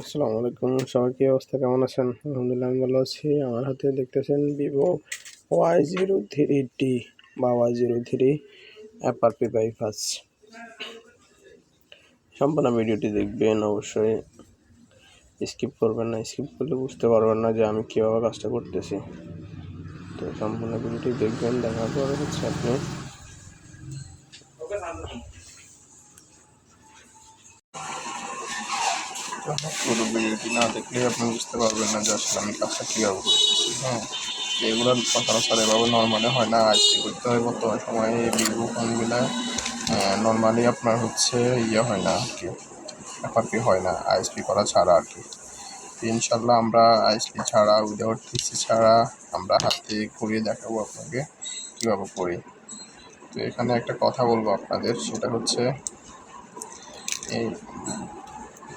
আসসালামু আলাইকুম। সবাই কি অবস্থা? কেমন আছেন? আলহামদুলিল্লাহ আমি ভালো আছি। আমার হাতে দেখতেছেন Vivo Y zero three T বা Y zero three F R P bypass সম্পূর্ণ ভিডিওটি দেখবেন, অবশ্যই স্কিপ করবেন না। স্কিপ করলে বুঝতে পারবেন না যে আমি কীভাবে কাজটা করতেছি। তো সম্পূর্ণ ভিডিওটি দেখবেন, দেখার পরে হচ্ছে আপনি পুরো ভিডিওটি না দেখলে আপনি বুঝতে পারবেন না যে আসলে আমি কাজটা কীভাবে করতেছি। হ্যাঁ এগুলো সচরাচর এভাবে নর্মালি হয় না। আজকে করতে হয়? বর্তমান সময়ে এই ভিভো ফোনগুলো নর্মালি আপনার হচ্ছে ইয়ে হয় না আর কি এফআরপি হয় না আইএসপি করা ছাড়া আর কি। ইনশাল্লাহ আমরা আইএসপি ছাড়া উইদাউট পিসি ছাড়া আমরা হাতে করিয়ে দেখাবো আপনাকে কীভাবে করি। তো এখানে একটা কথা বলব আপনাদের, সেটা হচ্ছে এই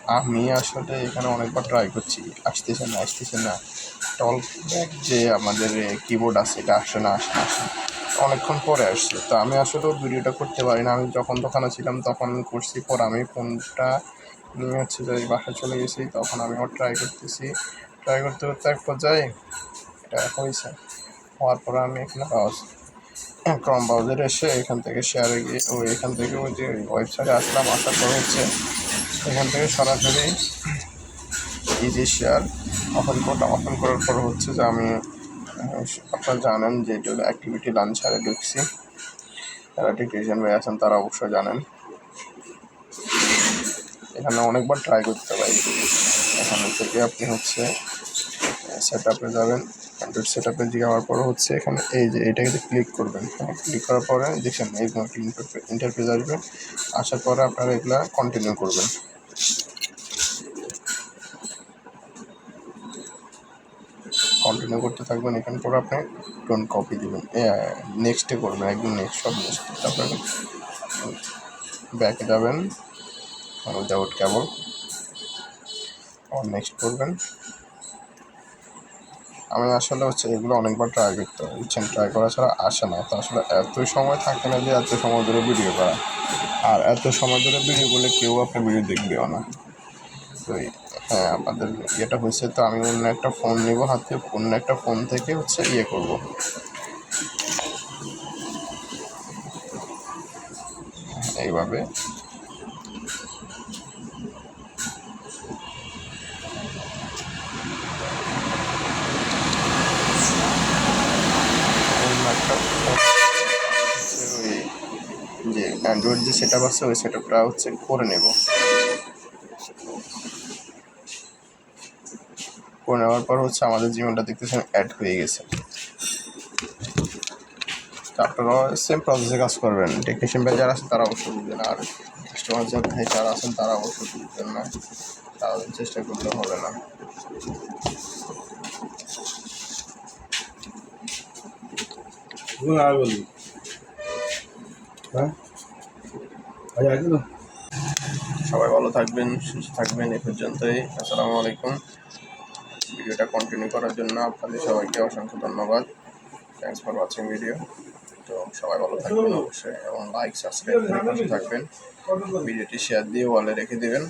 আমি আসলে এখানে অনেকবার ট্রাই করছি, আসতেছে না আসতেছে না। টল ব্যাক যে আমাদের কিবোর্ড আছে, এটা আসে না আসে না। অনেকক্ষণ পরে আসছে। তো আমি আসলে ভিডিওটা করতে পারি না। আমি যখন দোকানে ছিলাম, তখন করছি, পর আমি ফোনটা নিয়ে হচ্ছে যে বাসায় চলে গেছি, তখন আমি আবার ট্রাই করতেছি। ট্রাই করতে করতে এক পর্যায়ে এটা হয়েছে। হওয়ার পরে আমি এখানে পাওয়া ক্রম ব্রাউজারে এসে এখান থেকে শেয়ারে গিয়ে ও এখান থেকে ওই যে ওয়েবসাইটে আসলাম। আসার পর হচ্ছে এখান থেকে সরাসরি ইজি শেয়ার ওপেন করটা ওপেন করার পর হচ্ছে যে আমি আপনারা জানেন যে এটা অ্যাক্টিভিটি লাঞ্চারে ঢুকছি যারা টেকনিশিয়ান ভাই আছেন তারা অবশ্যই জানেন। এখানে অনেকবার ট্রাই করতে পারি। এখানে থেকে আপনি হচ্ছে সেট আপে যাবেন। অ্যান্ড্রয়েড সেট আপে যাওয়ার পর হচ্ছে এখানে এই যে এটাকে ক্লিক করবেন ক্লিক করার পরে দেখছেন এইরকম একটা ইন্টারফেস আসবে। আসার পরে আপনারা এগুলা কন্টিনিউ করবেন। কন্টিনিউ করতে থাকবেন, এখানে পরে আপনি ডোন্ট কপি দিবেন। নেক্সটে করবেন, একদম নেক্সট সব নেক্সট তারপরে ব্যাকে যাবেন উইদাউট কেবল। নেক্সট করবেন। আমি আসলে হচ্ছে এগুলো অনেকবার ট্রাই করতে বুঝছেন? ট্রাই করা ছাড়া আসে না। তো আসলে এত সময় থাকে না যে এত সময় ধরে ভিডিও করা। আর এত সময় ধরে ভিডিও করলে কেউ আপনার ভিডিও দেখবেও না। তো হ্যাঁ আমাদের ইয়েটা হয়েছে তো আমি অন্য একটা ফোন নেব হাতে, অন্য একটা ফোন থেকে হচ্ছে ইয়ে করব। এইভাবে অ্যান্ড্রয়েড যে সেট আপ আছে ওই সেট আপটা হচ্ছে করে নেব। করে নেওয়ার পর হচ্ছে আমাদের জীবনটা দেখতেছেন অ্যাড হয়ে গেছে। আপনারা সেম প্রসেসে কাজ করবেন। টেকনিশিয়ান ভাই যারা আছেন তারা অবশ্যই বুঝবেন। আর কাস্টমার যারা ভাই যারা আছেন তারা অবশ্যই বুঝবেন না। তাদের চেষ্টা করলে হবে না। বল হ্যাঁ? সবাই ভালো থাকবেন, সুস্থ থাকবেন এ পর্যন্তই। আসসালামু আলাইকুম। ভিডিওটা কন্টিনিউ করার জন্য আপনাদের সবাইকে অসংখ্য ধন্যবাদ। থ্যাংকস ফর ওয়াচিং ভিডিও তো সবাই ভালো থাকবেন অবশ্যই, এবং লাইক সাবস্ক্রাইব করে থাকবেন। ভিডিওটি শেয়ার দিয়ে ওয়ালে রেখে দেবেন।